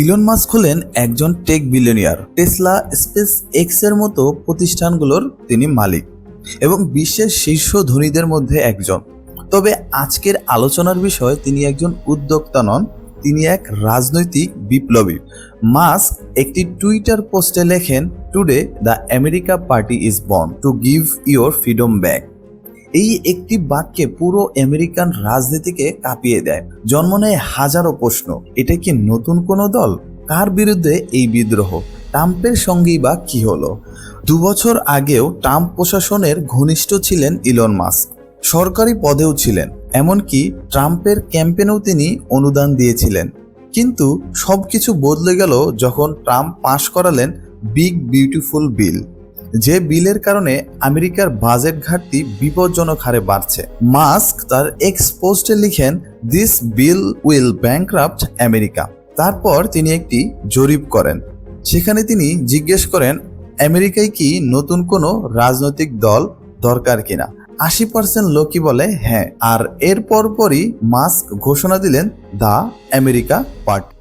Elon Musk হলেন একজন tech billionaire Tesla space এক্সের মতো প্রতিষ্ঠানগুলোর তিনি মালিক এবং বিশ্বের শীর্ষ ধনীদের মধ্যে একজন। তবে আজকের আলোচনার বিষয়, তিনি একজন উদ্যোক্তা নন, তিনি এক রাজনৈতিক বিপ্লবী। মাস্ক একটি টুইটার পোস্টে লেখেন today the America party is born to give your freedom back এই একটি বাক্যে পুরো আমেরিকান রাজনীতিকে কাঁপিয়ে দেয়। জন্ম নেয় হাজারো প্রশ্ন, এটা কি নতুন কোনো দল? কার বিরুদ্ধে এই বিদ্রোহ? ট্রাম্পের সঙ্গেই বা কি হলো? দু বছর আগেও ট্রাম্প প্রশাসনের ঘনিষ্ঠ ছিলেন ইলন মাস্ক। সরকারি পদেও ছিলেন, এমনকি ট্রাম্পের ক্যাম্পেনেও তিনি অনুদান দিয়েছিলেন। কিন্তু সবকিছু বদলে গেল যখন ট্রাম্প পাশ করালেন বিগ বিউটিফুল বিল। যে বিলের কারণে আমেরিকার বাজেট ঘাটতি বিপজ্জনক হারে বাড়ছে। মাস্ক তার এক্স পোস্টে লিখেন this bill will bankrupt America তারপর তিনি একটি জরিপ করেন। সেখানে তিনি জিজ্ঞেস করেন আমেরিকায় কি নতুন কোনো রাজনৈতিক দল দরকার কিনা? আশি পার্সেন্ট লোকই বলে হ্যাঁ। আর এর পরপরই মাস্ক ঘোষণা দিলেন, দ্য আমেরিকা পার্টি।